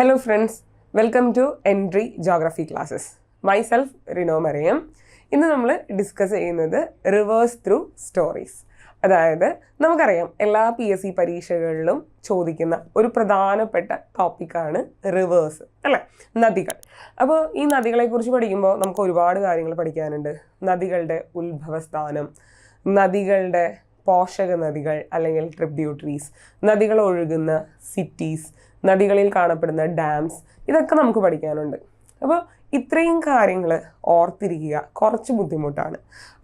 Hello friends, welcome to Entry Geography Classes. Myself Rino Mariyam ഇന്ന് നമ്മൾ discuss ചെയ്യുന്നത് reverse through stories അതായത് നമുക്കറിയാം എല്ലാ പി എസ് സി പരീക്ഷകളിലും ചോദിക്കുന്ന ഒരു പ്രധാനപ്പെട്ട ടോപ്പിക്കാണ് റിവേഴ്സ് അല്ലേ? നദികൾ. അപ്പോൾ ഈ നദികളെക്കുറിച്ച് പഠിക്കുമ്പോൾ നമുക്ക് ഒരുപാട് കാര്യങ്ങൾ പഠിക്കാനുണ്ട്. നദികളുടെ ഉത്ഭവസ്ഥാനം നദികളുടെ പോഷക നദികൾ അല്ലെങ്കിൽ ട്രിബ്യൂട്ടറീസ് നദികൾ ഒഴുകുന്ന സിറ്റീസ് നദികളിൽ കാണപ്പെടുന്ന ഡാംസ് ഇതൊക്കെ നമുക്ക് പഠിക്കാനുണ്ട്. അപ്പോൾ ഇത്രയും കാര്യങ്ങൾ ഓർത്തിരിക്കുക കുറച്ച് ബുദ്ധിമുട്ടാണ്.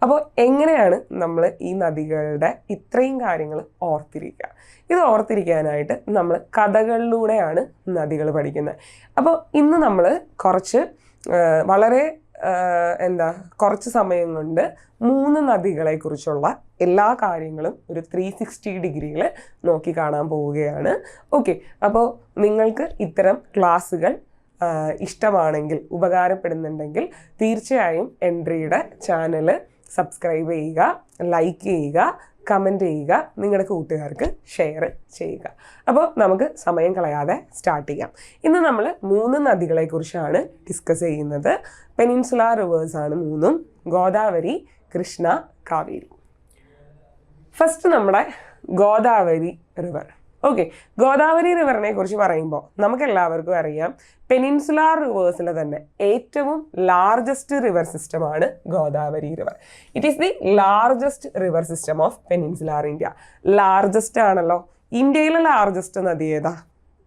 അപ്പോൾ എങ്ങനെയാണ് നമ്മൾ ഈ നദികളുടെ ഇത്രയും കാര്യങ്ങൾ ഓർത്തിരിക്കുക? ഇത് ഓർത്തിരിക്കാനായിട്ട് നമ്മൾ കഥകളിലൂടെയാണ് നദികൾ പഠിക്കുന്നത്. അപ്പോൾ ഇന്ന് നമ്മൾ കുറച്ച് വളരെ എന്താ കുറച്ച് സമയം കൊണ്ട് മൂന്ന് നദികളെക്കുറിച്ചുള്ള എല്ലാ കാര്യങ്ങളും ഒരു ത്രീ സിക്സ്റ്റി ഡിഗ്രിയിൽ നോക്കി കാണാൻ പോവുകയാണ്. ഓക്കെ അപ്പോൾ നിങ്ങൾക്ക് ഇത്തരം ക്ലാസ്സുകൾ ഇഷ്ടമാണെങ്കിൽ ഉപകാരപ്പെടുന്നുണ്ടെങ്കിൽ തീർച്ചയായും എൻട്രിയുടെ ചാനൽ സബ്സ്ക്രൈബ് ചെയ്യുക ലൈക്ക് ചെയ്യുക കമന്റ് ചെയ്യുക നിങ്ങളുടെ കൂട്ടുകാർക്ക് ഷെയർ ചെയ്യുക. അപ്പോൾ നമുക്ക് സമയം കളയാതെ സ്റ്റാർട്ട് ചെയ്യാം. ഇന്ന് നമ്മൾ മൂന്ന് നദികളെക്കുറിച്ചാണ് ഡിസ്കസ് ചെയ്യുന്നത്. പെനിൻസുല റിവേഴ്സ് ആണ് മൂന്നും ഗോദാവരി കൃഷ്ണ കാവേരി. ഫസ്റ്റ് നമ്മുടെ ഗോദാവരി റിവർ ഓക്കെ ഗോദാവരി റിവറിനെ കുറിച്ച് പറയുമ്പോൾ നമുക്ക് എല്ലാവർക്കും അറിയാം പെനിൻസുലാർ റിവേഴ്സിലെ തന്നെ ഏറ്റവും ലാർജസ്റ്റ് റിവർ സിസ്റ്റമാണ് Godavari river it is the largest river system of peninsular India largest ആണല്ലോ. ഇന്ത്യയിലെ ലാർജസ്റ്റ് നദി ഏതാ?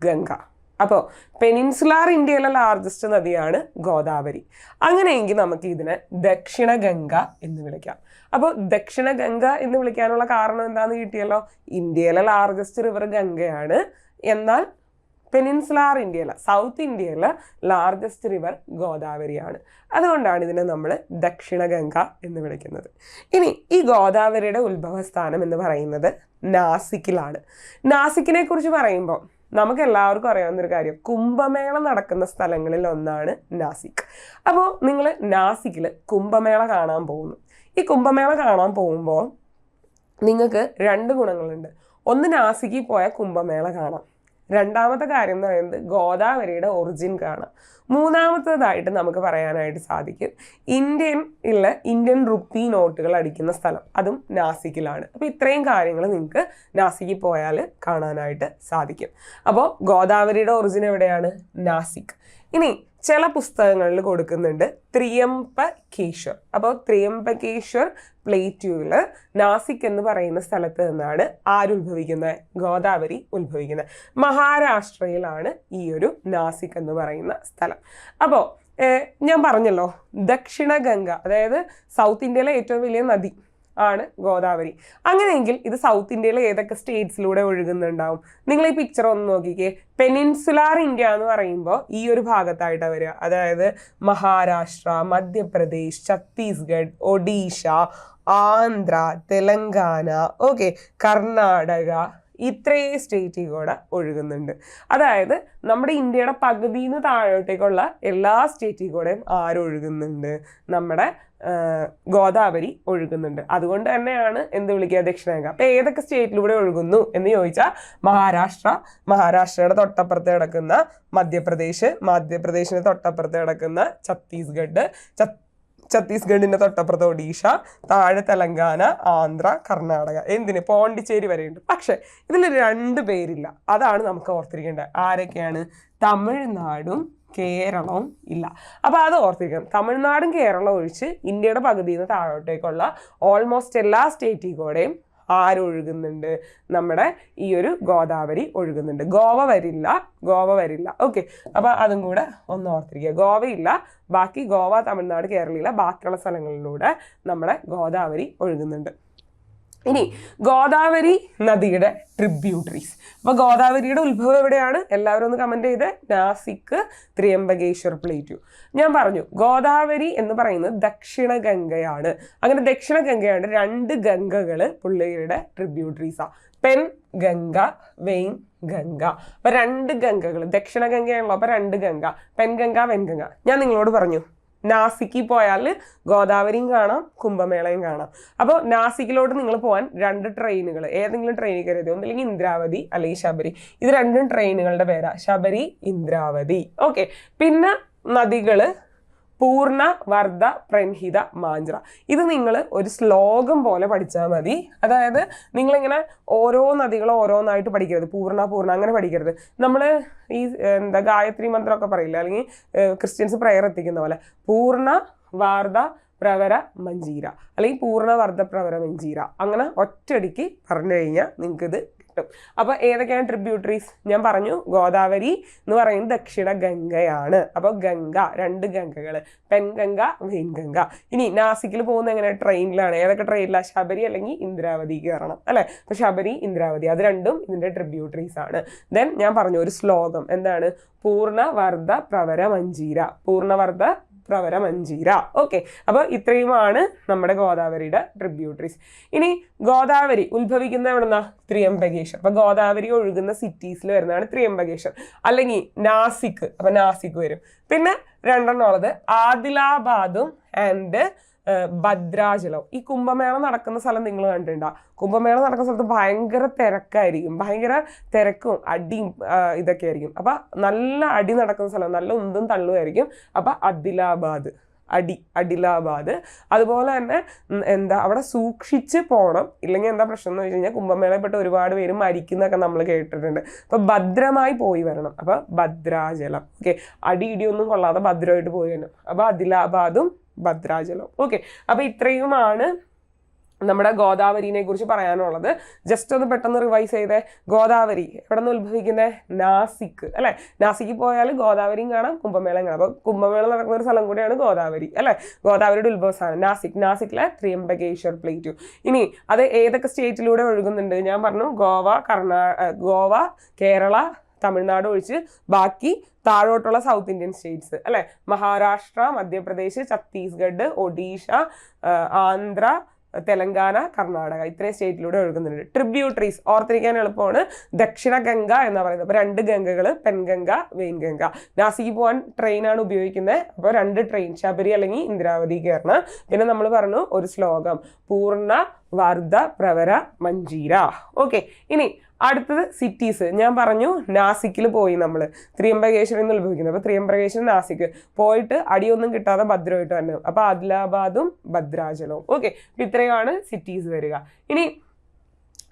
ഗംഗ. അപ്പോൾ പെനിൻസുലാർ ഇന്ത്യയിലെ ലാർജസ്റ്റ് നദിയാണ് ഗോദാവരി. അങ്ങനെയെങ്കിൽ നമുക്ക് ഇതിനെ ദക്ഷിണ ഗംഗ എന്ന് വിളിക്കാം. അപ്പോൾ ദക്ഷിണ ഗംഗ എന്ന് വിളിക്കാനുള്ള കാരണം എന്താണെന്ന് കിട്ടിയല്ലോ? ഇന്ത്യയിലെ ലാർജസ്റ്റ് റിവർ ഗംഗയാണ്. എന്നാൽ പെനിൻസുലാർ ഇന്ത്യയിലെ സൗത്ത് ഇന്ത്യയിലെ ലാർജസ്റ്റ് റിവർ ഗോദാവരിയാണ്. അതുകൊണ്ടാണ് ഇതിനെ നമ്മൾ ദക്ഷിണ ഗംഗ എന്ന് വിളിക്കുന്നത്. ഇനി ഈ ഗോദാവരിയുടെ ഉത്ഭവസ്ഥാനം എന്ന് പറയുന്നത് നാസിക്കിലാണ്. നാസിക്കിനെ കുറിച്ച് പറയുമ്പോൾ നമുക്ക് എല്ലാവർക്കും അറിയാവുന്ന ഒരു കാര്യം കുംഭമേള നടക്കുന്ന സ്ഥലങ്ങളിൽ ഒന്നാണ് നാസിക്. അപ്പോൾ നിങ്ങൾ നാസിക്കിൽ കുംഭമേള കാണാൻ പോകുന്നു. ഈ കുംഭമേള കാണാൻ പോകുമ്പോൾ നിങ്ങൾക്ക് രണ്ട് ഗുണങ്ങളുണ്ട്. ഒന്ന് നാസിക്കിൽ പോയ കുംഭമേള കാണാം. രണ്ടാമത്തെ കാര്യം എന്ന് പറയുന്നത് ഗോദാവരിയുടെ ഒറിജിൻ കാണാം. മൂന്നാമത്തേതായിട്ട് നമുക്ക് പറയാനായിട്ട് സാധിക്കും ഇന്ത്യൻ ഉള്ള ഇന്ത്യൻ റുപ്പി നോട്ടുകൾ അടിക്കുന്ന സ്ഥലം. അതും നാസിക്കിലാണ്. അപ്പോൾ ഇത്രയും കാര്യങ്ങൾ നിങ്ങൾക്ക് നാസിക്കിൽ പോയാൽ കാണാനായിട്ട് സാധിക്കും. അപ്പോൾ ഗോദാവരിയുടെ ഒറിജിൻ എവിടെയാണ്? നാസിക്. ഇനി ചില പുസ്തകങ്ങളിൽ കൊടുക്കുന്നുണ്ട് ത്രിയംബകേശ്വർ. അപ്പോൾ ത്രിയംബകേശ്വർ പ്ലേറ്റ്യൂവിൽ നാസിക് എന്ന് പറയുന്ന സ്ഥലത്ത് നിന്നാണ് ആരുത്ഭവിക്കുന്നത് ഗോദാവരി ഉത്ഭവിക്കുന്നത്. മഹാരാഷ്ട്രയിലാണ് ഈ ഒരു നാസിക് എന്ന് പറയുന്ന സ്ഥലം. അപ്പോൾ ഞാൻ പറഞ്ഞല്ലോ ദക്ഷിണ ഗംഗ അതായത് സൗത്ത് ഇന്ത്യയിലെ ഏറ്റവും വലിയ നദി. ആണ് ഗോദാവരി. അങ്ങനെയെങ്കിൽ ഇത് സൗത്ത് ഇന്ത്യയിലെ ഏതൊക്കെ സ്റ്റേറ്റ്സിലൂടെ ഒഴുകുന്നുണ്ടാവും? നിങ്ങൾ ഈ പിക്ചർ ഒന്ന് നോക്കിക്കേ. പെനിൻസുലാർ ഇന്ത്യ എന്ന് പറയുമ്പോൾ ഈ ഒരു ഭാഗത്തായിട്ടാണ് വരിക. അതായത് മഹാരാഷ്ട്ര മധ്യപ്രദേശ് ഛത്തീസ്ഗഡ് ഒഡീഷ ആന്ധ്ര തെലങ്കാന ഓക്കെ കർണാടക ഇത്രയും സ്റ്റേറ്റിൽ കൂടെ ഒഴുകുന്നുണ്ട്. അതായത് നമ്മുടെ ഇന്ത്യയുടെ പകുതിയിൽ നിന്ന് താഴോട്ടേക്കുള്ള എല്ലാ സ്റ്റേറ്റിൽ കൂടെയും ആരൊഴുകുന്നുണ്ട് നമ്മുടെ ഗോദാവരി ഒഴുകുന്നുണ്ട്. അതുകൊണ്ട് തന്നെയാണ് എന്ത് വിളിക്കുക? ദക്ഷിണഗംഗ അപ്പൊ ഏതൊക്കെ സ്റ്റേറ്റിലൂടെ ഒഴുകുന്നു എന്ന് ചോദിച്ചാൽ മഹാരാഷ്ട്ര മഹാരാഷ്ട്രയുടെ തൊട്ടപ്പുറത്ത് കിടക്കുന്ന മധ്യപ്രദേശ് മധ്യപ്രദേശിന്റെ തൊട്ടപ്പുറത്ത് കിടക്കുന്ന ഛത്തീസ്ഗഡ് ഛത്തീസ്ഗഡിന്റെ തൊട്ടപ്പുറത്ത് ഒഡീഷ താഴെ തെലങ്കാന ആന്ധ്ര കർണാടക. എന്തിന്? പോണ്ടിച്ചേരി വരെയുണ്ട്. പക്ഷേ ഇതിൽ രണ്ട് പേരില്ല. അതാണ് നമുക്ക് ഓർത്തിരിക്കേണ്ടത്. ആരൊക്കെയാണ്? തമിഴ്നാടും കേരളവും ഇല്ല. അപ്പോൾ അത് ഓർത്തിരിക്കണം. തമിഴ്നാടും കേരളവും ഒഴിച്ച് ഇന്ത്യയുടെ പകുതിയിൽ നിന്ന് താഴോട്ടേക്കുള്ള ഓൾമോസ്റ്റ് എല്ലാ സ്റ്റേറ്റിൽ കൂടെയും ആരൊഴുകുന്നുണ്ട് നമ്മുടെ ഈ ഒരു ഗോദാവരി ഒഴുകുന്നുണ്ട്. ഗോവ വരില്ല. ഗോവ വരില്ല. ഓക്കെ അപ്പോൾ അതും കൂടെ ഒന്ന് ഓർത്തിരിക്കുക. ഗോവയില്ല. ബാക്കി ഗോവ തമിഴ്നാട് കേരളയില്ല. ബാക്കിയുള്ള സ്ഥലങ്ങളിലൂടെ നമ്മുടെ ഗോദാവരി ഒഴുകുന്നുണ്ട്. ഇനി ഗോദാവരി നദിയുടെ ട്രിബ്യൂട്ടറീസ് അപ്പോൾ ഗോദാവരിയുടെ ഉത്ഭവം എവിടെയാണ്? എല്ലാവരും ഒന്ന് കമന്റ് ചെയ്ത്. നാസിക്ക് ത്രിയംബകേശ്വർ പ്ലേറ്റു ഞാൻ പറഞ്ഞു ഗോദാവരി എന്ന് പറയുന്നത് ദക്ഷിണ ഗംഗയാണ്. അങ്ങനെ ദക്ഷിണ ഗംഗയാണ് രണ്ട് ഗംഗകൾ പുള്ളിയുടെ ട്രിബ്യൂട്ടറീസാണ് പെൻ ഗംഗ വെയിൻ ഗംഗ. അപ്പൊ രണ്ട് ഗംഗകൾ ദക്ഷിണ ഗംഗയാണല്ലോ അപ്പൊ രണ്ട് ഗംഗ പെൻഗംഗ വെൻഗംഗ ഞാൻ നിങ്ങളോട് പറഞ്ഞു നാസിക്കിൽ പോയാൽ ഗോദാവരിയും കാണാം കുംഭമേളയും കാണാം. അപ്പോൾ നാസിക്കിലോട്ട് നിങ്ങൾ പോകാൻ രണ്ട് ട്രെയിനുകൾ. ഏതെങ്കിലും ട്രെയിനിൽ കയറിയത് ഒന്നില്ലെങ്കിൽ ഇന്ദ്രാവതി അല്ലെങ്കിൽ ശബരി. ഇത് രണ്ടും ട്രെയിനുകളുടെ പേരാ. ശബരി ഇന്ദ്രാവതി. ഓക്കെ. പിന്നെ നദികൾ. പൂർണ വർദ്ധ പ്രൻഹിത മാഞ്ച്ര ഇത് നിങ്ങൾ ഒരു ശ്ലോകം പോലെ പഠിച്ചാൽ മതി. അതായത് നിങ്ങളിങ്ങനെ ഓരോ നദികളും ഓരോന്നായിട്ട് പഠിക്കരുത്. പൂർണ പൂർണ അങ്ങനെ പഠിക്കരുത്. നമ്മൾ ഈ എന്താ ഗായത്രി മന്ത്രമൊക്കെ പറയില്ല? അല്ലെങ്കിൽ ക്രിസ്ത്യൻസ് പ്രയർ എത്തിക്കുന്ന പോലെ. പൂർണ വാർദ്ധ പ്രവര മഞ്ചീര അല്ലെങ്കിൽ പൂർണ വർദ്ധ പ്രവര മഞ്ചീര അങ്ങനെ ഒറ്റയടിക്ക് പറഞ്ഞു കഴിഞ്ഞാൽ നിങ്ങൾക്ക് ഇത് കിട്ടും. അപ്പൊ ഏതൊക്കെയാണ് ട്രിബ്യൂട്ടറീസ് ഞാൻ പറഞ്ഞു ഗോദാവരി എന്ന് പറയുന്നത് ദക്ഷിണ ഗംഗയാണ്. അപ്പോൾ ഗംഗ രണ്ട് ഗംഗകൾ പെൻഗംഗ വെയിൻഗംഗ. ഇനി നാസിക്കിൽ പോകുന്ന എങ്ങനെ ട്രെയിനിലാണ്. ഏതൊക്കെ ട്രെയിനിലാണ് ശബരി അല്ലെങ്കിൽ ഇന്ദ്രാവതി കയറണം അല്ലെ? അപ്പൊ ശബരി ഇന്ദ്രാവതി അത് രണ്ടും ഇതിന്റെ ട്രിബ്യൂട്ടറീസ് ആണ്. ദെൻ ഞാൻ പറഞ്ഞു ഒരു ശ്ലോകം. എന്താണ്? പൂർണവർദ്ധ പ്രവര മഞ്ചീര പൂർണവർദ്ധ പ്രവര മഞ്ചീര ഓക്കെ അപ്പോൾ ഇത്രയുമാണ് നമ്മുടെ ഗോദാവരിയുടെ ട്രിബ്യൂട്ടറീസ് ഇനി ഗോദാവരി ഉത്ഭവിക്കുന്ന എവിടെന്നാ? ത്രിയംബകേശ്വർ. അപ്പൊ ഗോദാവരി ഒഴുകുന്ന സിറ്റീസിൽ വരുന്നതാണ് ത്രിയംബകേശ്വർ. അല്ലെങ്കിൽ നാസിക്. അപ്പോൾ നാസിക് വരും. പിന്നെ രണ്ടെണ്ണം ഉള്ളത് ആദിലാബാദും ആൻഡ് ഭദ്രാചലം. ഈ കുംഭമേള നടക്കുന്ന സ്ഥലം നിങ്ങൾ കണ്ടിട്ടുണ്ടാ? കുംഭമേള നടക്കുന്ന സ്ഥലത്ത് ഭയങ്കര തിരക്കായിരിക്കും. ഭയങ്കര തിരക്കും അടിയും ഇതൊക്കെ ആയിരിക്കും. അപ്പം നല്ല അടി നടക്കുന്ന സ്ഥലം നല്ല ഉന്തും തള്ളുമായിരിക്കും. അപ്പം അദിലാബാദ്. അടി അഡിലാബാദ് അതുപോലെ തന്നെ എന്താ അവിടെ സൂക്ഷിച്ച് പോകണം ഇല്ലെങ്കിൽ എന്താ പ്രശ്നം എന്ന് വെച്ച് കഴിഞ്ഞാൽ കുംഭമേളയിൽപ്പെട്ട് ഒരുപാട് പേര് മരിക്കുന്നൊക്കെ നമ്മൾ കേട്ടിട്ടുണ്ട്. അപ്പോൾ ഭദ്രമായി പോയി വരണം. അപ്പോൾ ഭദ്രാചലം. ഓക്കെ. അടി ഇടിയൊന്നും കൊള്ളാതെ ഭദ്രമായിട്ട് പോയി വരണം. അപ്പോൾ അദിലാബാദും ഭദ്രാചലം. ഓക്കെ അപ്പോൾ ഇത്രയുമാണ് നമ്മുടെ ഗോദാവരിനെ കുറിച്ച് പറയാനുള്ളത്. ജസ്റ്റ് ഒന്ന് പെട്ടെന്ന് റിവൈസ് ചെയ്തേ. ഗോദാവരി എവിടെ നിന്ന് ഉത്ഭവിക്കുന്നത് നാസിക്ക് അല്ലേ? നാസിക്ക് പോയാൽ ഗോദാവരിയും കാണാം കുംഭമേളയും കാണാം. അപ്പോൾ കുംഭമേള നടക്കുന്ന ഒരു സ്ഥലം കൂടിയാണ് ഗോദാവരി അല്ലേ? ഗോദാവരിയുടെ ഉത്ഭവസ്ഥാനം നാസിക്. നാസിക്കിലെ ത്രിയംബകേശ്വർ പ്ലേറ്റു. ഇനി അത് ഏതൊക്കെ സ്റ്റേറ്റിലൂടെ ഒഴുകുന്നുണ്ട്? ഞാൻ പറഞ്ഞു ഗോവ കർണാ ഗോവ കേരള തമിഴ്നാട് ഒഴിച്ച് ബാക്കി താഴോട്ടുള്ള സൗത്ത് ഇന്ത്യൻ സ്റ്റേറ്റ്സ് അല്ലേ? മഹാരാഷ്ട്ര മധ്യപ്രദേശ് ഛത്തീസ്ഗഡ് ഒഡീഷ ആന്ധ്ര തെലങ്കാന കർണാടക ഇത്രയും സ്റ്റേറ്റിലൂടെ ഒഴുകുന്നുണ്ട്. ട്രിബ്യൂട്ടറീസ് ഓർത്തിരിക്കാൻ എളുപ്പമാണ്. ദക്ഷിണ ഗംഗ എന്ന് പറയുന്നത്. അപ്പോൾ രണ്ട് ഗംഗകൾ പെൻഗംഗ വെയിൻഗംഗ. നാസിക്ക് പോകാൻ ട്രെയിനാണ് ഉപയോഗിക്കുന്നത് അപ്പോൾ രണ്ട് ട്രെയിൻ ശബരി അല്ലെങ്കിൽ ഇന്ദ്രാവതി കയറണം പിന്നെ നമ്മൾ പറഞ്ഞു ഒരു ശ്ലോകം പൂർണ വർദ്ധ പ്രവര മഞ്ചീര ഓക്കെ ഇനി അടുത്തത് സിറ്റീസ് ഞാൻ പറഞ്ഞു നാസിക്കിൽ പോയി നമ്മൾ ത്രിയംബകേശ്വരം എന്ന് ഉത്ഭവിക്കുന്നത് അപ്പോൾ ത്രിയംബകേശ്വരം നാസിക്ക് പോയിട്ട് അടിയൊന്നും കിട്ടാതെ ഭദ്രമായിട്ട് തന്നെ അപ്പോൾ ആദിലാബാദും ഭദ്രാചലവും. ഓക്കെ ഇത്രയാണ് സിറ്റീസ് വരിക. ഇനി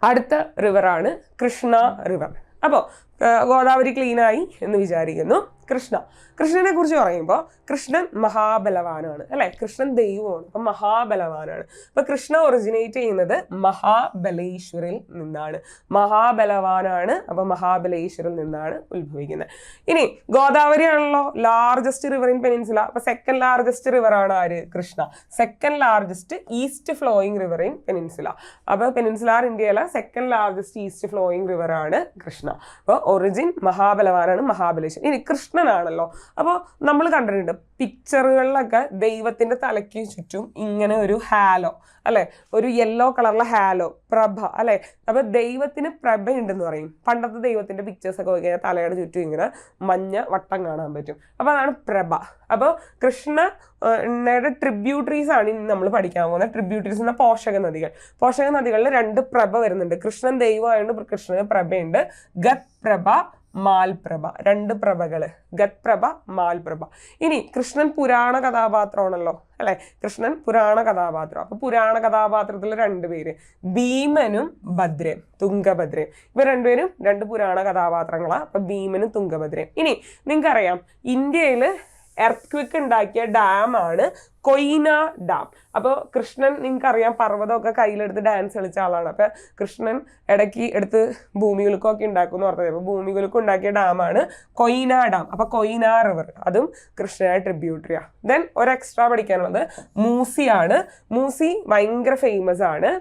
അടുത്ത റിവറാണ് കൃഷ്ണ റിവർ അപ്പോൾ ഗോദാവരി ക്ലീനായി എന്ന് വിചാരിക്കുന്നു. കൃഷ്ണ. കൃഷ്ണനെ കുറിച്ച് പറയുമ്പോൾ കൃഷ്ണൻ മഹാബലവാനാണ് അല്ലെ? കൃഷ്ണൻ ദൈവമാണ് അപ്പം മഹാബലവാനാണ്. അപ്പൊ കൃഷ്ണ ഒറിജിനേറ്റ് ചെയ്യുന്നത് മഹാബലേശ്വരിൽ നിന്നാണ്. മഹാബലവാനാണ് അപ്പൊ മഹാബലേശ്വരിൽ നിന്നാണ് ഉത്ഭവിക്കുന്നത്. ഇനി ഗോദാവരി ആണല്ലോ ലാർജസ്റ്റ് റിവർ ഇൻ പെനിൻസുല അപ്പൊ സെക്കൻഡ് ലാർജസ്റ്റ് റിവർ ആണ് ആര്? Krishna. Second largest east flowing river in peninsula അപ്പോൾ പെനിൻസുലാർ ഇന്ത്യയിലെ second largest east flowing river ആണ് കൃഷ്ണ. അപ്പോൾ ഒറിജിൻ മഹാബലവാനാണ് മഹാബലേശ്വരൻ. ഇനി കൃഷ്ണനാണല്ലോ. അപ്പോൾ നമ്മൾ കണ്ടിട്ടുണ്ട് പിക്ചറുകളിലൊക്കെ ദൈവത്തിന്റെ തലയ്ക്ക് ചുറ്റും ഇങ്ങനെ ഒരു ഹാലോ അല്ലെ? ഒരു യെല്ലോ കളറിലെ ഹാലോ പ്രഭ അല്ലെ? അപ്പൊ ദൈവത്തിന് പ്രഭ ഉണ്ടെന്ന് പറയും. പണ്ടത്തെ ദൈവത്തിന്റെ പിക്ചേഴ്സ് ഒക്കെ കഴിഞ്ഞാൽ തലയുടെ ചുറ്റും ഇങ്ങനെ മഞ്ഞ വട്ടം കാണാൻ പറ്റും. അപ്പൊ അതാണ് പ്രഭ. അപ്പോൾ കൃഷ്ണയുടെ ട്രിബ്യൂട്ടറീസ് ആണ് ഇനി നമ്മൾ പഠിക്കാൻ പോകുന്നത്. ട്രിബ്യൂട്ടറീസ് എന്ന പോഷക നദികൾ. പോഷക നദികളിൽ രണ്ട് പ്രഭ വരുന്നുണ്ട്. കൃഷ്ണൻ ദൈവമായതുകൊണ്ട് കൃഷ്ണന് പ്രഭയുണ്ട്. ഗത് പ്രഭ മാൽപ്രഭ രണ്ട് പ്രഭകൾ ഗത്പ്രഭ മാൽപ്രഭ. ഇനി കൃഷ്ണൻ പുരാണ കഥാപാത്രമാണല്ലോ അല്ലെ? കൃഷ്ണൻ പുരാണ കഥാപാത്രം. അപ്പൊ പുരാണ കഥാപാത്രത്തിൽ രണ്ടുപേര് ഭീമനും ഭദ്രയും തുങ്കഭദ്രയും ഇവർ രണ്ടുപേരും രണ്ട് പുരാണ കഥാപാത്രങ്ങളാണ് അപ്പൊ ഭീമനും തുങ്കഭദ്രയും ഇനി നിങ്ങൾക്കറിയാം ഇന്ത്യയിൽ എർത്ത്ക്വിക്ക് ഉണ്ടാക്കിയ ഡാമാണ് കൊയ്ന ഡാം അപ്പോൾ കൃഷ്ണൻ നിങ്ങൾക്കറിയാം പർവതമൊക്കെ കയ്യിലെടുത്ത് ഡാൻസ് കളിച്ച ആളാണ്. അപ്പോൾ കൃഷ്ണൻ ഇടയ്ക്ക് എടുത്ത് ഭൂമി കുലുക്കമൊക്കെ ഉണ്ടാക്കും എന്ന് പറഞ്ഞത്. അപ്പോൾ ഭൂമി കുലുക്കം ഉണ്ടാക്കിയ ഡാമാണ് കൊയ്ന ഡാം അപ്പോൾ കൊയ്ന റിവർ അതും കൃഷ്ണനായ ട്രിബ്യൂട്ടറിയാ ദെൻ ഒരു എക്സ്ട്രാ പഠിക്കാനുള്ളത് മൂസിയാണ്. മൂസി ഭയങ്കര ഫേമസ് ആണ്.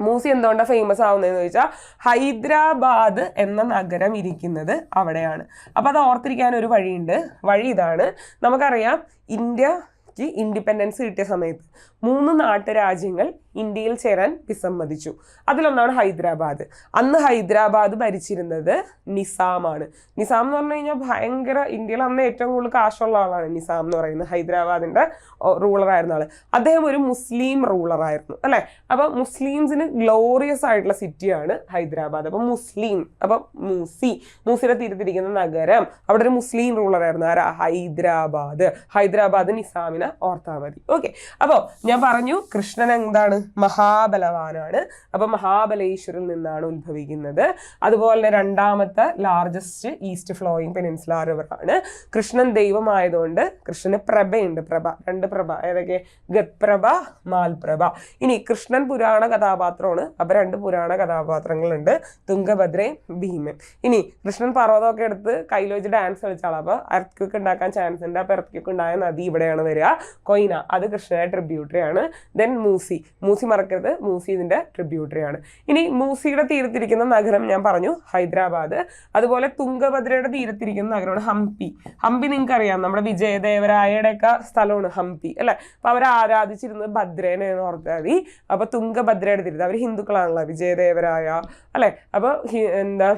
മൂസി എന്തുകൊണ്ടാണ് ഫേമസ് ആവുന്നതെന്ന് ചോദിച്ചാൽ ഹൈദരാബാദ് എന്ന നഗരം ഇരിക്കുന്നത് അവിടെയാണ്. അപ്പോൾ അത് ഓർത്തിരിക്കാൻ ഒരു വഴിയുണ്ട്. വഴി ഇതാണ്. നമുക്കറിയാം ഇന്ത്യയ്ക്ക് ഇൻഡിപെൻഡൻസ് കിട്ടിയ സമയത്ത്. മൂന്ന് നാട്ടുരാജ്യങ്ങൾ ഇന്ത്യയിൽ ചേരാൻ വിസമ്മതിച്ചു. അതിലൊന്നാണ് ഹൈദരാബാദ്. അന്ന് ഹൈദരാബാദ് ഭരിച്ചിരുന്നത് നിസാമാണ് നിസാം എന്ന് പറഞ്ഞു കഴിഞ്ഞാൽ ഭയങ്കര ഇന്ത്യയിൽ അന്ന് ഏറ്റവും കൂടുതൽ കാശുള്ള ആളാണ് നിസാം എന്ന് പറയുന്നത്. ഹൈദരാബാദിന്റെ റൂളറായിരുന്ന ആൾ അദ്ദേഹം ഒരു മുസ്ലിം റൂളറായിരുന്നു അല്ലേ? അപ്പോൾ മുസ്ലിംസിന് ഗ്ലോറിയസ് ആയിട്ടുള്ള സിറ്റിയാണ് ഹൈദരാബാദ്. അപ്പോൾ മുസ്ലിം അപ്പോൾ മൂസി. മൂസിയുടെ തിരുത്തിരിക്കുന്ന നഗരം. അവിടെ ഒരു മുസ്ലിം റൂളറായിരുന്നു ആരാ? ഹൈദരാബാദ്. ഹൈദരാബാദ് നിസാമിനെ ഓർത്താൽ മതി. ഓക്കെ. അപ്പോൾ ഞാൻ പറഞ്ഞു കൃഷ്ണൻ എന്താണ്? മഹാബലവാനാണ്. അപ്പൊ മഹാബലേശ്വരിൽ നിന്നാണ് ഉത്ഭവിക്കുന്നത്. അതുപോലെ രണ്ടാമത്തെ largest east flowing peninsular river ആണ്. കൃഷ്ണൻ ദൈവമായതുകൊണ്ട് കൃഷ്ണന് പ്രഭയുണ്ട്. പ്രഭ രണ്ട് പ്രഭ ഏതൊക്കെ? ഗത്പ്രഭ മാൽപ്രഭ ഇനി കൃഷ്ണൻ പുരാണ കഥാപാത്രമാണ്. അപ്പൊ രണ്ട് പുരാണ കഥാപാത്രങ്ങളുണ്ട്. തുംഗഭദ്രയും ഭീമൻ. ഇനി കൃഷ്ണൻ പർവതമൊക്കെ എടുത്ത് കയ്യിൽ വെച്ച് ഡാൻസ് കളിച്ചാൽ അപ്പൊ എർത്ത് ഉണ്ടാക്കാൻ ചാൻസ് ഉണ്ട്. അപ്പൊ എർത്ത് ഉണ്ടായ നദി ഇവിടെയാണ് വരിക. കൊയ്ന അത് കൃഷ്ണനെ ട്രിബ്യൂട്ടറി ആണ് ദെൻ മൂസി. മൂസി മറക്കരുത്. മൂസി ഇതിന്റെ ട്രിബ്യൂട്ടറിയാണ് ഇനി മൂസിയുടെ തീരത്തിരിക്കുന്ന നഗരം ഞാൻ പറഞ്ഞു ഹൈദരാബാദ്. അതുപോലെ തുങ്കഭദ്രയുടെ തീരത്തിരിക്കുന്ന നഗരമാണ് ഹംപി. ഹംപി നിങ്ങൾക്ക് അറിയാം നമ്മുടെ വിജയദേവരായയുടെ ഒക്കെ സ്ഥലമാണ് ഹംപി അല്ലേ? അപ്പോൾ അവർ ആരാധിച്ചിരുന്നത് ഭദ്രേനെ എന്ന് ഓർത്താൽ മതി. അപ്പോൾ തുങ്കഭദ്രയുടെ തീരത്ത് അവർ ഹിന്ദുക്കളാണല്ലോ വിജയദേവരായ അല്ലേ? അപ്പോൾ എന്താ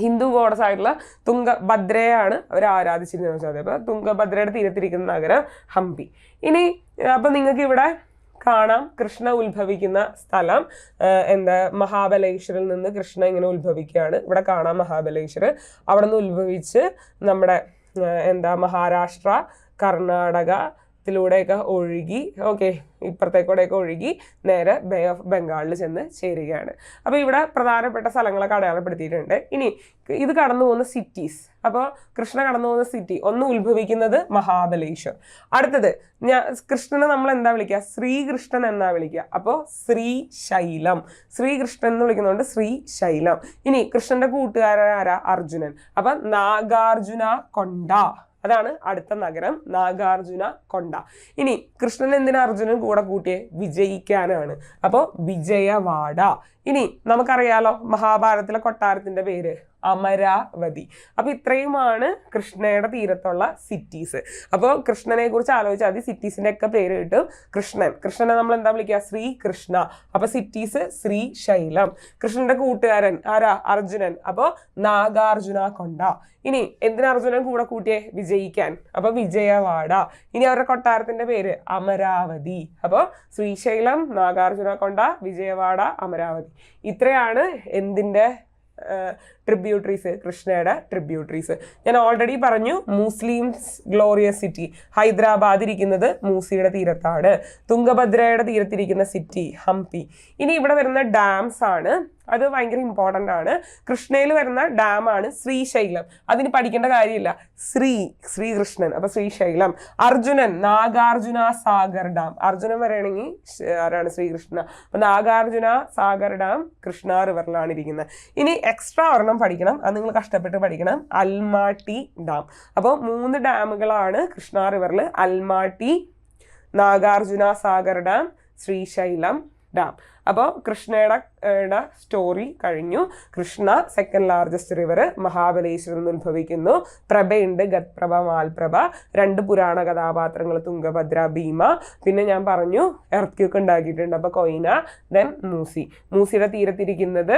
ഹിന്ദു ഗോഡസ് ആയിട്ടുള്ള തുങ്കഭദ്രയാണ് അവർ ആരാധിച്ചിരുന്നത് വെച്ചാൽ അപ്പോൾ തുങ്കഭദ്രയുടെ തീരത്തിരിക്കുന്ന നഗരം ഹംപി. ഇനി അപ്പോൾ നിങ്ങൾക്ക് ഇവിടെ കാണാം കൃഷ്ണ ഉത്ഭവിക്കുന്ന സ്ഥലം. എന്താ മഹാബലേശ്വരിൽ നിന്ന് കൃഷ്ണ ഇങ്ങനെ ഉത്ഭവിക്കുകയാണ്. ഇവിടെ കാണാം മഹാബലേശ്വർ. അവിടെ നിന്ന് ഉത്ഭവിച്ച് നമ്മുടെ എന്താ മഹാരാഷ്ട്ര കർണാടക ത്തിലൂടെയൊക്കെ ഒഴുകി ഓക്കെ ഇപ്പുറത്തേക്കൂടെയൊക്കെ ഒഴുകി നേരെ ബേ ഓഫ് ബംഗാളിൽ ചെന്ന് ചേരുകയാണ്. അപ്പോൾ ഇവിടെ പ്രധാനപ്പെട്ട സ്ഥലങ്ങളൊക്കെ അടയാളപ്പെടുത്തിയിട്ടുണ്ട്. ഇനി ഇത് കടന്നു പോകുന്ന സിറ്റീസ് അപ്പോൾ കൃഷ്ണ കടന്നു പോകുന്ന സിറ്റി ഒന്ന് ഉത്ഭവിക്കുന്നത് മഹാബലേശ്വർ. അടുത്തത് ഞാൻ കൃഷ്ണനെ നമ്മൾ എന്താ വിളിക്കുക? ശ്രീകൃഷ്ണൻ എന്നാ വിളിക്കുക. അപ്പോൾ ശ്രീശൈലം. ശ്രീകൃഷ്ണൻ എന്ന് വിളിക്കുന്നതുകൊണ്ട് ശ്രീശൈലം. ഇനി കൃഷ്ണന്റെ കൂട്ടുകാരൻ ആരാ അർജുനൻ. അപ്പം നാഗാർജുന കൊണ്ട. അതാണ് അടുത്ത നഗരം നാഗാർജുന കൊണ്ട. ഇനി കൃഷ്ണൻ എന്തിനാ അർജുനൻ കൂടെ കൂട്ടിയെ? വിജയിക്കാനാണ്. അപ്പോൾ വിജയവാഡ. ഇനി നമുക്കറിയാലോ മഹാഭാരതത്തിലെ കൊട്ടാരത്തിന്റെ പേര് അമരാവതി. അപ്പോൾ ഇത്രയുമാണ് കൃഷ്ണയുടെ തീരത്തുള്ള സിറ്റീസ് അപ്പോൾ കൃഷ്ണനെ കുറിച്ച് ആലോചിച്ചാൽ മതി. സിറ്റീസിന്റെ ഒക്കെ പേര് കിട്ടും കൃഷ്ണൻ. കൃഷ്ണനെ നമ്മൾ എന്താ വിളിക്കുക ശ്രീകൃഷ്ണ. അപ്പോൾ സിറ്റീസ് ശ്രീശൈലം. കൃഷ്ണന്റെ കൂട്ടുകാരൻ ആരാ? അർജുനൻ. അപ്പോൾ നാഗാർജുന കൊണ്ട. ഇനി എന്തിനാ അർജുനൻ കൂടെ കൂട്ടിയെ? വിജയിക്കാൻ. അപ്പോൾ വിജയവാഡ. ഇനി അവരുടെ കൊട്ടാരത്തിന്റെ പേര് അമരാവതി. അപ്പോൾ ശ്രീശൈലം നാഗാർജുന കൊണ്ട വിജയവാഡ അമരാവതി. ഇത്രയാണ് എന്തിന്റെ ട്രിബ്യൂട്ടറീസ് കൃഷ്ണയുടെ ട്രിബ്യൂട്ടറീസ് ഞാൻ ഓൾറെഡി പറഞ്ഞു മുസ്ലിംസ് ഗ്ലോറിയസ് സിറ്റി ഹൈദരാബാദ് ഇരിക്കുന്നത് മൂസിയുടെ തീരത്താണ്. തുങ്കഭദ്രയുടെ തീരത്തിരിക്കുന്ന സിറ്റി ഹംപി. ഇനി ഇവിടെ വരുന്ന ഡാംസ് ആണ്. അത് ഭയങ്കര ഇമ്പോർട്ടന്റ് ആണ്. കൃഷ്ണയിൽ വരുന്ന ഡാമാണ് ശ്രീശൈലം. അതിന് പഠിക്കേണ്ട കാര്യമില്ല. ശ്രീ ശ്രീകൃഷ്ണൻ അപ്പൊ ശ്രീശൈലം. അർജുനൻ നാഗാർജുന സാഗർ ഡാം അർജുനൻ വരെയാണെങ്കിൽ ആരാണ് ശ്രീകൃഷ്ണ? അപ്പൊ നാഗാർജുന സാഗർ ഡാം കൃഷ്ണ റിവറിലാണ് ഇരിക്കുന്നത്. ഇനി എക്സ്ട്രാ ഒരെണ്ണം പഠിക്കണം. അത് നിങ്ങൾ കഷ്ടപ്പെട്ട് പഠിക്കണം. അൽമാട്ടി ഡാം അപ്പോൾ മൂന്ന് ഡാമുകളാണ് കൃഷ്ണ റിവറിൽ അൽമാട്ടി നാഗാർജുന സാഗർ ഡാം ശ്രീശൈലം ഡാം അപ്പോൾ കൃഷ്ണയുടെ യുടെ സ്റ്റോറി കഴിഞ്ഞു. കൃഷ്ണ സെക്കൻഡ് ലാർജസ്റ്റ് റിവർ മഹാബലേശ്വരിൽ നിന്ന് ഉത്ഭവിക്കുന്നു. പ്രഭയുണ്ട് ഗത്പ്രഭ മാൽപ്രഭ. രണ്ട് പുരാണ കഥാപാത്രങ്ങൾ തുങ്കഭദ്ര ഭീമ. പിന്നെ ഞാൻ പറഞ്ഞു എർത്ത് ഉണ്ടാക്കിയിട്ടുണ്ട്. അപ്പോൾ കൊയ്ന ദെൻ മൂസി. മൂസിയുടെ തീരത്തിരിക്കുന്നത്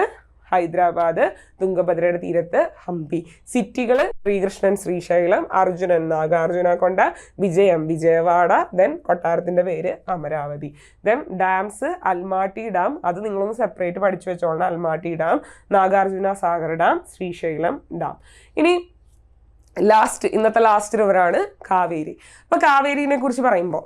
ഹൈദരാബാദ് തുങ്കഭദ്രയുടെ തീരത്ത് ഹംപി. സിറ്റികൾ ശ്രീകൃഷ്ണൻ ശ്രീശൈലം അർജുനൻ നാഗാർജുന കൊണ്ട വിജയം വിജയവാഡ ദെൻ കൊട്ടാരത്തിന്റെ പേര് Amaravati. Then dams Almatti dam അത് നിങ്ങളൊന്ന് സെപ്പറേറ്റ് പഠിച്ചു വെച്ചോളണം. Almatti dam Nagarjuna Sagar dam Srisailam dam ഇനി ലാസ്റ്റ് ഇന്നത്തെ ലാസ്റ്റ് റിവറാണ് കാവേരി. അപ്പോൾ കാവേരിനെ കുറിച്ച് പറയുമ്പോൾ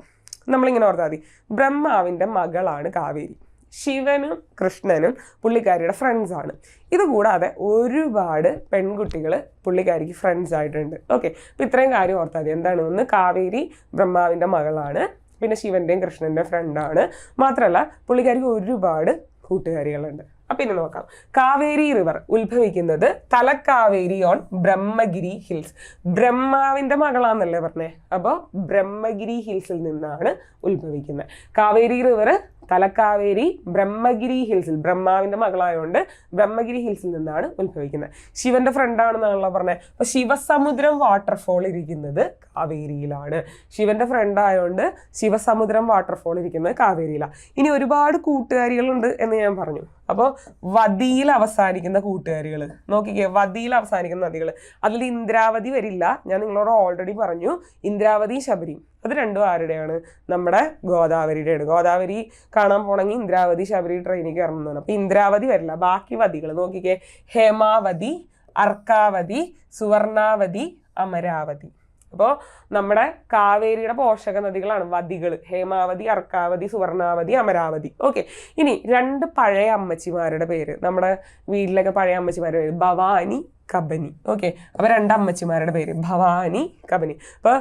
നമ്മളിങ്ങനെ ഓർത്താൽ മതി. ബ്രഹ്മാവിന്റെ മകളാണ് കാവേരി. ശിവനും കൃഷ്ണനും പുള്ളിക്കാരിയുടെ ഫ്രണ്ട്സാണ് ഇതുകൂടാതെ ഇത് ഒരുപാട് പെൺകുട്ടികൾ പുള്ളിക്കാരിക്ക് ഫ്രണ്ട്സ് ആയിട്ടുണ്ട്. ഓക്കെ അപ്പം ഇത്രയും കാര്യം ഓർത്താൽ മതി. എന്താണ്? ഒന്ന് കാവേരി ബ്രഹ്മാവിന്റെ മകളാണ്. പിന്നെ ശിവന്റെയും കൃഷ്ണന്റെയും ഫ്രണ്ടാണ് മാത്രമല്ല പുള്ളിക്കാരിക്ക് ഒരുപാട് കൂട്ടുകാരികളുണ്ട്. അപ്പം ഇനി നോക്കാം. കാവേരി റിവർ ഉത്ഭവിക്കുന്നത് തലക്കാവേരി ഓൺ ബ്രഹ്മഗിരി ഹിൽസ് ബ്രഹ്മാവിന്റെ മകളാന്നല്ലേ പറഞ്ഞേ? അപ്പോൾ ബ്രഹ്മഗിരി ഹിൽസിൽ നിന്നാണ് ഉത്ഭവിക്കുന്നത്. കാവേരി റിവർ തലക്കാവേരി ബ്രഹ്മഗിരി ഹിൽസിൽ ബ്രഹ്മാവിന്റെ മകളായതുകൊണ്ട് ബ്രഹ്മഗിരി ഹിൽസിൽ നിന്നാണ് ഉത്ഭവിക്കുന്നത്. ശിവന്റെ ഫ്രണ്ടാണെന്നാണല്ലോ പറഞ്ഞത് അപ്പൊ ശിവസമുദ്രം വാട്ടർഫോൾ ഇരിക്കുന്നത് കാവേരിയിലാണ്. ശിവന്റെ ഫ്രണ്ട് ആയതുകൊണ്ട് ശിവസമുദ്രം വാട്ടർഫോൾ ഇരിക്കുന്നത് കാവേരിയിലാണ് ഇനി ഒരുപാട് കൂട്ടുകാരികളുണ്ട് എന്ന് ഞാൻ പറഞ്ഞു. അപ്പോൾ വതിയിൽ അവസാനിക്കുന്ന കൂട്ടുകാരികൾ നോക്കിക്കേ വതിയിൽ അവസാനിക്കുന്ന നദികൾ അതിൽ ഇന്ദ്രാവതി വരില്ല. ഞാൻ നിങ്ങളോട് ഓൾറെഡി പറഞ്ഞു. ഇന്ദ്രാവതി ശബരി. അത് രണ്ടും ആരുടെയാണ്? നമ്മുടെ ഗോദാവരിയുടെയാണ്. ഗോദാവരി കാണാൻ പോണെങ്കിൽ ഇന്ദ്രാവതി ശബരി ട്രെയിനിൽ കയറണമെന്നാണ്. അപ്പോൾ ഇന്ദ്രാവതി വരില്ല. ബാക്കി വതികൾ നോക്കിക്കേ. ഹേമാവതി അർക്കാവതി സുവർണാവതി അമരാവതി. അപ്പോൾ നമ്മുടെ കാവേരിയുടെ പോഷക നദികളാണ് വതികൾ ഹേമാവതി അർക്കാവതി സുവർണാവതി അമരാവതി. ഓക്കെ ഇനി രണ്ട് പഴയ അമ്മച്ചിമാരുടെ പേര്. നമ്മുടെ വീട്ടിലൊക്കെ പഴയ അമ്മച്ചിമാരുടെ പേര് ഭവാനി കബനി. ഓക്കെ അപ്പോൾ രണ്ട് അമ്മച്ചിമാരുടെ പേര് ഭവാനി കബനി. അപ്പോൾ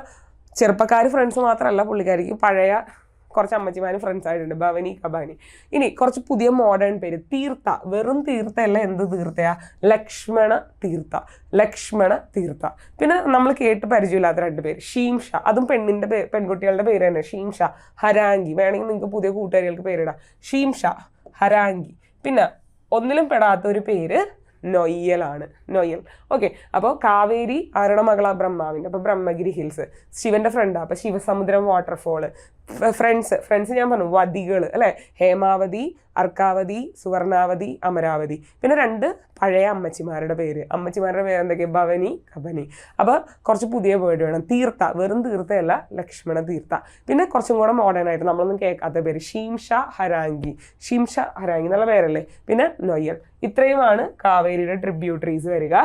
ചെറുപ്പക്കാർ ഫ്രണ്ട്സ് മാത്രമല്ല പുള്ളിക്കാരിക്ക് പഴയ കുറച്ച് അമ്മച്ചിമാരും ഫ്രണ്ട്സ് ആയിട്ടുണ്ട്. ഭവനി കബാനി. ഇനി കുറച്ച് പുതിയ മോഡേൺ പേര്. തീർത്ഥ. വെറും തീർത്ഥയല്ല എന്ത് തീർത്ഥയാ? ലക്ഷ്മണ തീർത്ഥ. ലക്ഷ്മണ തീർത്ഥ. പിന്നെ നമ്മൾ കേട്ട് പരിചയമില്ലാത്ത രണ്ട് പേര്. ഷീംഷ. അതും പെണ്ണിന്റെ പേ പെൺകുട്ടികളുടെ പേര് തന്നെ. ഷീംഷ. ഹരാങ്കി. വേണമെങ്കിൽ നിങ്ങൾക്ക് പുതിയ കൂട്ടുകാരികൾക്ക് പേരിടാം. ഷീംഷ. ഹരാങ്കി. പിന്നെ ഒന്നിലും പെടാത്ത ഒരു പേര് നൊയ്യലാണ്. നൊയ്യൽ. ഓക്കെ അപ്പോൾ കാവേരി അരുണമകള മകളാ ബ്രഹ്മാവിന്റെ അപ്പോൾ ബ്രഹ്മഗിരി ഹിൽസ്. ശിവന്റെ ഫ്രണ്ടാണ് അപ്പോൾ ശിവസമുദ്രം വാട്ടർഫോൾ ഫ്രണ്ട്സ് ഫ്രണ്ട്സ് ഞാൻ പറഞ്ഞു വതികൾ അല്ലേ? ഹേമാവതി അർക്കാവതി സുവർണാവതി അമരാവതി. പിന്നെ രണ്ട് പഴയ അമ്മച്ചിമാരുടെ പേര്. അമ്മച്ചിമാരുടെ പേര് എന്തൊക്കെയാണ് ഭവനി കബനി. അപ്പോൾ കുറച്ച് പുതിയ വേർഡ് വേണം. തീർത്ഥ വെറും തീർത്ഥയല്ല ലക്ഷ്മണ തീർത്ഥ. പിന്നെ കുറച്ചും കൂടെ മോഡേൺ ആയിട്ട് നമ്മളൊന്നും കേൾക്കാത്ത പേര് ഷീംഷ ഹരാങ്കി. ഷീംഷ ഹരാങ്കി എന്നുള്ള പേരല്ലേ? പിന്നെ നൊയ്യൽ. ഇത്രയുമാണ് കാവേരിയുടെ ട്രിബ്യൂട്ടറീസ് വരിക.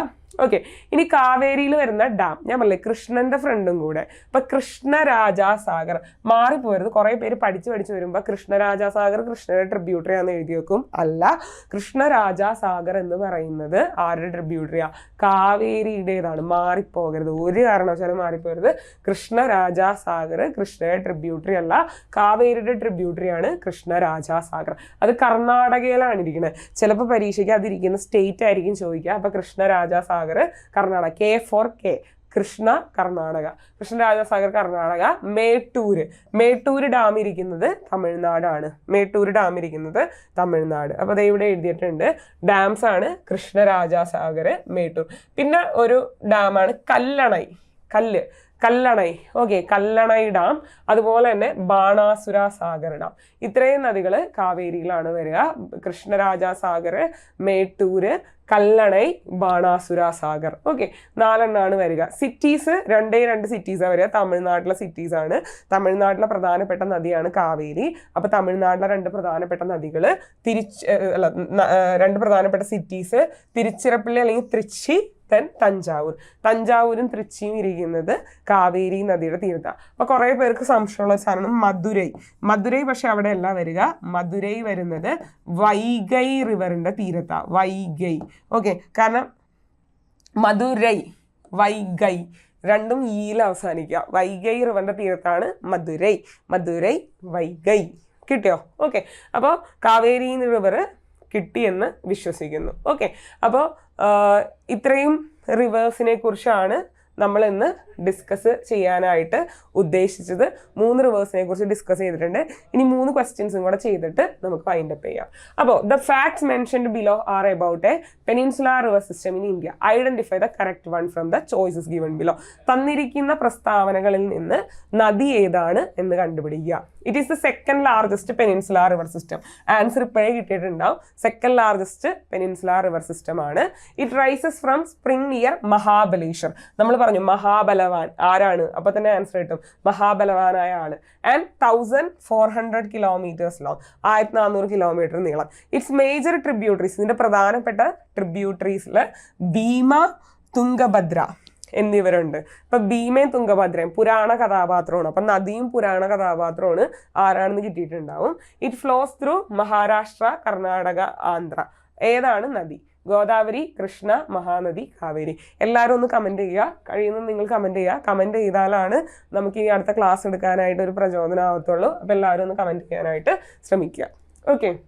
ഓക്കെ ഇനി കാവേരിയിൽ വരുന്ന ഡാം ഞാൻ പറഞ്ഞില്ലേ കൃഷ്ണന്റെ ഫ്രണ്ടും കൂടെ. ഇപ്പൊ കൃഷ്ണരാജാസാഗർ. മാറിപ്പോരുത്. കുറെ പേര് പഠിച്ചു പഠിച്ചു വരുമ്പോൾ കൃഷ്ണരാജാസാഗർ കൃഷ്ണന്റെ ട്രിബ്യൂട്ടറി ആണെന്ന് എഴുതി വെക്കും. അല്ല കൃഷ്ണരാജാസാഗർ എന്ന് പറയുന്നത് ആരുടെ ട്രിബ്യൂട്ടറിയാ കാവേരിയുടേതാണ്. മാറിപ്പോകരുത്. ഒരു കാരണവശാലും മാറിപ്പോകരുത് കൃഷ്ണരാജാസാഗർ കൃഷ്ണയുടെ ട്രിബ്യൂട്ടറി അല്ല കാവേരിയുടെ ട്രിബ്യൂട്ടറിയാണ് കൃഷ്ണരാജാസാഗർ. അത് കർണാടകയിലാണ് ഇരിക്കുന്നത് ചിലപ്പോൾ പരീക്ഷയ്ക്ക് അതിരിക്കുന്ന സ്റ്റേറ്റ് ആയിരിക്കും ചോദിക്കുക. അപ്പൊ Krishnarajasagar Karnataka. K for K Krishna Karnataka. Krishnarajasagar Karnataka Mettur. Mettur dam ഇരിക്കുന്നത് തമിഴ്നാടാണ്. മേട്ടൂര് ഡാം ഇരിക്കുന്നത് തമിഴ്നാട്. അപ്പോൾ ദേ ഇവിടെ എഴുതിയിട്ടുണ്ട് ഡാംസ് ആണ് കൃഷ്ണരാജസാഗർ മേട്ടൂർ. പിന്നെ ഒരു ഡാമാണ് കല്ലണൈ. കല്ല്. കല്ലണൈ. Okay Kallanai dam. അതുപോലെ തന്നെ ബാണാസുര സാഗർ ഡാം. ഇത്രയും നദികൾ കാവേരിയിലാണ് വരിക. കൃഷ്ണരാജ സാഗർ മേട്ടൂര് കല്ലണൈ ബാണാസുര സാഗർ. ഓക്കെ നാലെണ്ണമാണ് വരിക. സിറ്റീസ് രണ്ടേ രണ്ട് സിറ്റീസാണ് വരിക. തമിഴ്നാട്ടിലെ സിറ്റീസ് ആണ്. തമിഴ്നാട്ടിലെ പ്രധാനപ്പെട്ട നദിയാണ് കാവേരി. അപ്പോൾ തമിഴ്നാട്ടിലെ രണ്ട് പ്രധാനപ്പെട്ട നദികൾ തിരിച്ച് അല്ല രണ്ട് പ്രധാനപ്പെട്ട സിറ്റീസ് തിരുച്ചിറപ്പള്ളി അല്ലെങ്കിൽ തൃച്ചി ദെൻ തഞ്ചാവൂർ. തഞ്ചാവൂരും തൃച്ചിയും ഇരിക്കുന്നത് കാവേരി നദിയുടെ തീരത്താണ് അപ്പോൾ കുറേ പേർക്ക് സംശയമുള്ള സ്ഥാനം മധുരൈ. മധുരൈ പക്ഷെ അവിടെ അല്ല വരിക. മധുരൈ വരുന്നത് വൈഗൈ റിവറിന്റെ തീരത്താണ് വൈഗൈ. ഓക്കെ. കാരണം മധുരൈ വൈഗൈ രണ്ടും ഈയിൽ അവസാനിക്കുക. വൈഗൈ റിവറിന്റെ തീരത്താണ് മധുരൈ. മധുരൈ വൈഗൈ. കിട്ടിയോ? ഓക്കെ. അപ്പോൾ കാവേരി റിവർ കിട്ടിയെന്ന് വിശ്വസിക്കുന്നു. ഓക്കെ അപ്പോൾ ഇത്രയും റിവേഴ്സിനെ കുറിച്ചാണ് നമ്മൾ ഇന്ന് ഡിസ്കസ് ചെയ്യാനായിട്ട് ഉദ്ദേശിച്ചത് മൂന്ന് റിവേഴ്സിനെ കുറിച്ച് ഡിസ്കസ് ചെയ്തിട്ടുണ്ട്. ഇനി മൂന്ന് ക്വസ്റ്റ്യൻസും കൂടെ ചെയ്തിട്ട് നമുക്ക് ഫൈൻഡ് അപ്പ് ചെയ്യാം. അപ്പോൾ the facts mentioned below are about a peninsular river system in India identify the correct one from the choices given below തന്നിരിക്കുന്ന പ്രസ്താവനകളിൽ നിന്ന് നദി ഏതാണ് എന്ന് കണ്ടുപിടിക്കുക. It is the second largest peninsular river system answer ഇപ്പോഴേ കിട്ടിയിട്ടുണ്ടാവും. Second largest peninsular river system ആണ്. It rises from spring near Mahabaleshwar നമ്മൾ പറഞ്ഞു മഹാബലവാൻ. ആരാണ്? അപ്പൊ തന്നെ ആൻസർ കിട്ടും. മഹാബലവാനായ ആൾ. And thousand four hundred kilometres long ആയിരത്തി നാനൂറ് കിലോമീറ്റർ നീളം. ഇറ്റ്സ് മേജർ ട്രിബ്യൂട്ടറീസ് ഇതിന്റെ പ്രധാനപ്പെട്ട ട്രിബ്യൂട്ടറീസിൽ ഭീമ തുംഗഭദ്ര എന്നിവരുണ്ട്. ഇപ്പൊ ഭീമയും തുംഗഭദ്രയും പുരാണ കഥാപാത്രമാണ്. അപ്പൊ നദിയും പുരാണ കഥാപാത്രമാണ്. ആരാണെന്ന് കിട്ടിയിട്ടുണ്ടാവും. It flows through Maharashtra Karnataka Andhra ഏതാണ് നദി? ഗോദാവരി കൃഷ്ണ മഹാനദി കാവേരി. എല്ലാവരും ഒന്ന് കമന്റ് ചെയ്യുക. കഴിയുന്ന നിങ്ങൾ കമന്റ് ചെയ്യുക. കമന്റ് ചെയ്താലാണ് നമുക്ക് ഈ അടുത്ത ക്ലാസ് എടുക്കാനായിട്ട് ഒരു പ്രചോദനം ആവത്തുള്ളൂ. അപ്പോൾ എല്ലാവരും ഒന്ന് കമന്റ് ചെയ്യാനായിട്ട് ശ്രമിക്കുക. ഓക്കെ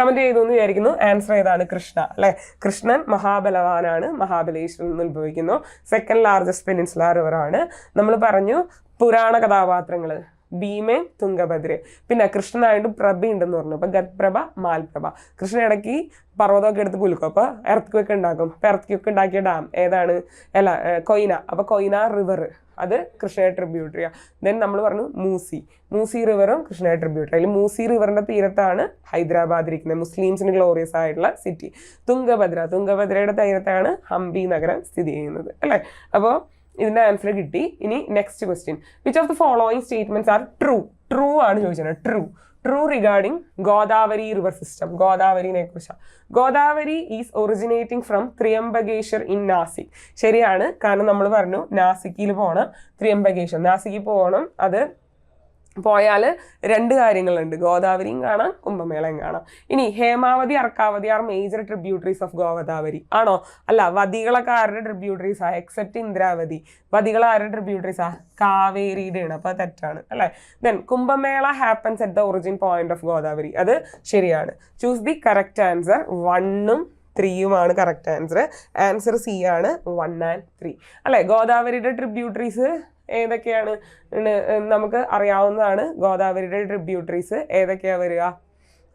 കമന്റ് ചെയ്തു എന്ന് വിചാരിക്കുന്നു. ആൻസർ ഏതാണ്? കൃഷ്ണ. അല്ലേ? കൃഷ്ണൻ മഹാബലവാനാണ്. മഹാബലേശ്വരൻ എന്ന് ഉത്ഭവിക്കുന്നു. സെക്കൻഡ് ലാർജസ്റ്റ് പെനിൻസുലാർ റിവർ ആണ്. നമ്മൾ പറഞ്ഞു പുരാണ കഥാപാത്രങ്ങൾ ഭീമയും തുംഗഭദ്രയും പിന്നെ കൃഷ്ണനായിട്ട് പ്രഭ ഉണ്ടെന്ന് പറഞ്ഞു. അപ്പൊ ഗത്പ്രഭ മാൽപ്രഭ. കൃഷ്ണൻ ഇടയ്ക്ക് പർവതമൊക്കെ എടുത്ത് പുലുക്കും. അപ്പൊ എർത്ത് ക്വേക്ക് ഉണ്ടാക്കും. അപ്പൊ ഇറത്തിക്കൊക്കെ ഉണ്ടാക്കിയ ഡാം ഏതാണ്? അല്ല കൊയ്ന. അപ്പൊ കൊയ്ന റിവർ അത് കൃഷ്ണയെ ട്രിബ്യൂട്ട് ചെയ്യുക ദെൻ നമ്മൾ പറഞ്ഞു മൂസി. മൂസി റിവറും കൃഷ്ണയെ ട്രിബ്യൂട്ട് അതിൽ മൂസി റിവറിന്റെ തീരത്താണ് ഹൈദരാബാദ് ഇരിക്കുന്നത്. മുസ്ലിംസിന് ഗ്ലോറിയസ് ആയിട്ടുള്ള സിറ്റി തുംഗഭദ്ര. തുംഗഭദ്രയുടെ തീരത്താണ് ഹംപി നഗരം സ്ഥിതി ചെയ്യുന്നത്. അല്ലേ? അപ്പോൾ ഇതിന്റെ ആൻസർ കിട്ടി. ഇനി next question which of the following statements are true true ആണ് ചോദിച്ചത്. True true regarding Godavari river system ഗോദാവരിനെ കുറിച്ചാണ് Godavari is originating from Trimbakeshwar in Nashik ശരിയാണ്. കാരണം നമ്മൾ പറഞ്ഞു നാസിക്കിൽ പോകണം ത്രിയംബകേശ്വർ നാസിക്കിൽ പോകണം അത് പോയാൽ രണ്ട് കാര്യങ്ങളുണ്ട്. ഗോദാവരിയും കാണാം കുംഭമേളയും കാണാം. ഇനി Hemavathi Arkavathi are major tributaries of Godavari. ആണോ? അല്ല വതികളൊക്കെ ആരുടെ ട്രിബ്യൂട്ടറീസ് ആ? എക്സെപ്റ്റ് ഇന്ദ്രാവതി. വതികൾ ആരുടെ ട്രിബ്യൂട്ടറീസ് ആ? കാവേരിയുടെയാണ്. അപ്പോൾ തെറ്റാണ് അല്ലേ? Then Kumbh Mela happens at the origin point of Godavari. അത് ശരിയാണ്. ചൂസ് ദി കറക്റ്റ് ആൻസർ വണ്ണും ത്രീയുമാണ് കറക്റ്റ് ആൻസർ ആൻസർ സി ആണ് വൺ ആൻഡ് ത്രീ അല്ലേ? ഗോദാവരിയുടെ ട്രിബ്യൂട്ടറീസ് ഏതൊക്കെയാണ്? നമുക്ക് അറിയാവുന്നതാണ് ഗോദാവരിയുടെ ട്രിബ്യൂട്ടറീസ് ഏതൊക്കെയാണ് വരിക?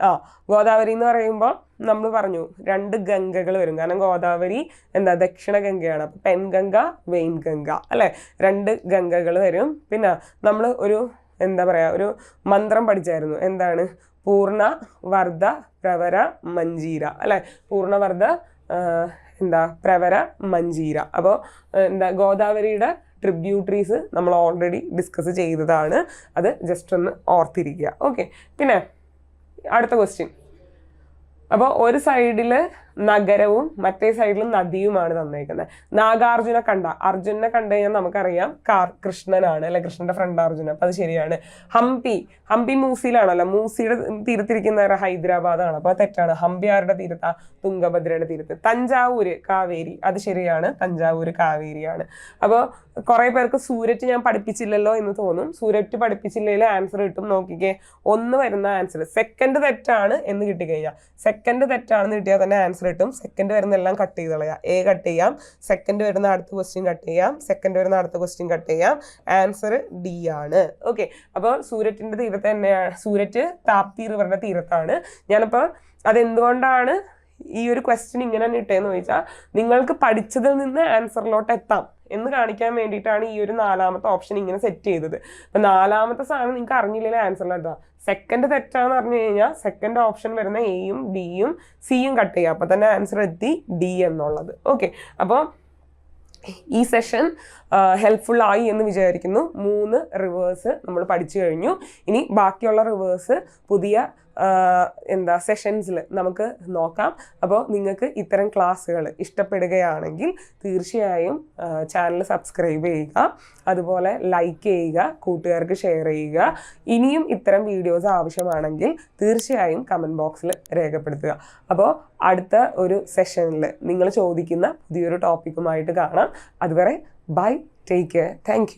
ആ ഗോദാവരി എന്ന് പറയുമ്പോൾ നമ്മൾ പറഞ്ഞു രണ്ട് ഗംഗകൾ വരും. കാരണം ഗോദാവരി എന്താ? ദക്ഷിണ ഗംഗയാണ്. അപ്പം പെൻഗംഗ വെയിൻഗംഗ അല്ലേ? രണ്ട് ഗംഗകൾ വരും. പിന്നെ നമ്മൾ ഒരു എന്താ പറയുക ഒരു മന്ത്രം പഠിച്ചായിരുന്നു. എന്താണ്? പൂർണ വർദ്ധ പ്രവര മഞ്ജീര അല്ലേ? പൂർണവർദ്ധ എന്താ? പ്രവര മഞ്ജീര. അപ്പോൾ എന്താ? ഗോദാവരിയുടെ ട്രിബ്യൂട്ടറീസ് നമ്മൾ ഓൾറെഡി ഡിസ്കസ് ചെയ്തതാണ്. അത് ജസ്റ്റ് ഒന്ന് ഓർത്തിരിക്കുക. ഓക്കെ പിന്നെ അടുത്ത ക്വസ്റ്റ്യൻ അപ്പോൾ ഒരു സൈഡിൽ നഗരവും മറ്റേ സൈഡിൽ നദിയുമാണ് തന്നേക്കുന്നത്. നാഗാർജുന കണ്ട അർജുനെ കണ്ടു കഴിഞ്ഞാൽ നമുക്കറിയാം കാർ കൃഷ്ണനാണ് അല്ലെ? കൃഷ്ണന്റെ ഫ്രണ്ട് അർജുന. അപ്പം അത് ശരിയാണ്. ഹംപി ഹംപി മൂസിയിലാണല്ലോ. മൂസിയുടെ തീരത്തിരിക്കുന്ന ഹൈദരാബാദാണ് അപ്പോൾ തെറ്റാണ്. ഹംപി ആരുടെ തീരത്താ? തുംഗഭദ്രയുടെ തീരത്ത്. തഞ്ചാവൂര് കാവേരി. അത് ശരിയാണ്. തഞ്ചാവൂര് കാവേരിയാണ്. അപ്പോൾ കുറേ പേർക്ക് സൂരറ്റ് ഞാൻ പഠിപ്പിച്ചില്ലല്ലോ എന്ന് തോന്നും. സൂരറ്റ് പഠിപ്പിച്ചില്ലെങ്കിൽ ആൻസർ കിട്ടും. നോക്കിക്കേ. ഒന്ന് വരുന്ന ആൻസർ സെക്കൻഡ് തെറ്റാണ് എന്ന് കിട്ടിക്കഴിഞ്ഞാൽ സെക്കൻഡ് തെറ്റാണെന്ന് കിട്ടിയാൽ തന്നെ ആൻസർ കിട്ടും. സെക്കൻഡ് വരുന്ന എല്ലാം കട്ട് ചെയ്ത് കളയാം. എ കട്ട് ചെയ്യാം. സെക്കൻഡ് വരുന്ന അടുത്ത ക്വസ്റ്റ്യൻ കട്ട് ചെയ്യാം. സെക്കൻഡ് വരുന്ന അടുത്ത ക്വസ്റ്റ്യൻ കട്ട് ചെയ്യാം. ആൻസർ ഡി ആണ്. ഓക്കെ അപ്പോൾ സൂരറ്റിന്റെ തീരത്ത് തന്നെയാണ് സൂരറ്റ് താപ്തി റിവറിന്റെ തീരത്താണ്. ഞാനിപ്പോൾ അതെന്തുകൊണ്ടാണ് ഈ ഒരു ക്വസ്റ്റ്യൻ ഇങ്ങനെ തന്നെ ഇട്ടേന്ന് ചോദിച്ചാൽ നിങ്ങൾക്ക് പഠിച്ചതിൽ നിന്ന് ആൻസറിലോട്ട് എത്താം. എന്ന് കാണിക്കാൻ വേണ്ടിയിട്ടാണ് ഈ ഒരു നാലാമത്തെ ഓപ്ഷൻ ഇങ്ങനെ സെറ്റ് ചെയ്തത്. അപ്പം നാലാമത്തെ സാധനം നിങ്ങൾക്ക് അറിഞ്ഞില്ലെങ്കിൽ ആൻസറിലെത്താം സെക്കൻഡ് തെറ്റാന്ന് പറഞ്ഞു കഴിഞ്ഞാൽ സെക്കൻഡ് ഓപ്ഷൻ വരുന്ന എയും ബിയും സിയും കട്ട് ചെയ്യുക അപ്പം തന്നെ ആൻസർ എത്തി ഡി എന്നുള്ളത്. ഓക്കെ അപ്പോൾ ഈ സെഷൻ ഹെൽപ്ഫുൾ ആയി എന്ന് വിചാരിക്കുന്നു. മൂന്ന് റിവേഴ്സ് നമ്മൾ പഠിച്ചു കഴിഞ്ഞു. ഇനി ബാക്കിയുള്ള റിവേഴ്സ് പുതിയ എന്താ സെഷൻസിൽ നമുക്ക് നോക്കാം. അപ്പോൾ നിങ്ങൾക്ക് ഇത്തരം ക്ലാസ്സുകൾ ഇഷ്ടപ്പെടുകയാണെങ്കിൽ തീർച്ചയായും ചാനൽ സബ്സ്ക്രൈബ് ചെയ്യുക. അതുപോലെ ലൈക്ക് ചെയ്യുക കൂട്ടുകാർക്ക് ഷെയർ ചെയ്യുക. ഇനിയും ഇത്തരം വീഡിയോസ് ആവശ്യമാണെങ്കിൽ തീർച്ചയായും കമന്റ് ബോക്സിൽ രേഖപ്പെടുത്തുക. അപ്പോൾ അടുത്ത ഒരു സെഷനിൽ നിങ്ങൾ ചോദിക്കുന്ന പുതിയൊരു ടോപ്പിക്കുമായിട്ട് കാണാം. അതുവരെ ബൈ ടേക്ക് കെയർ താങ്ക്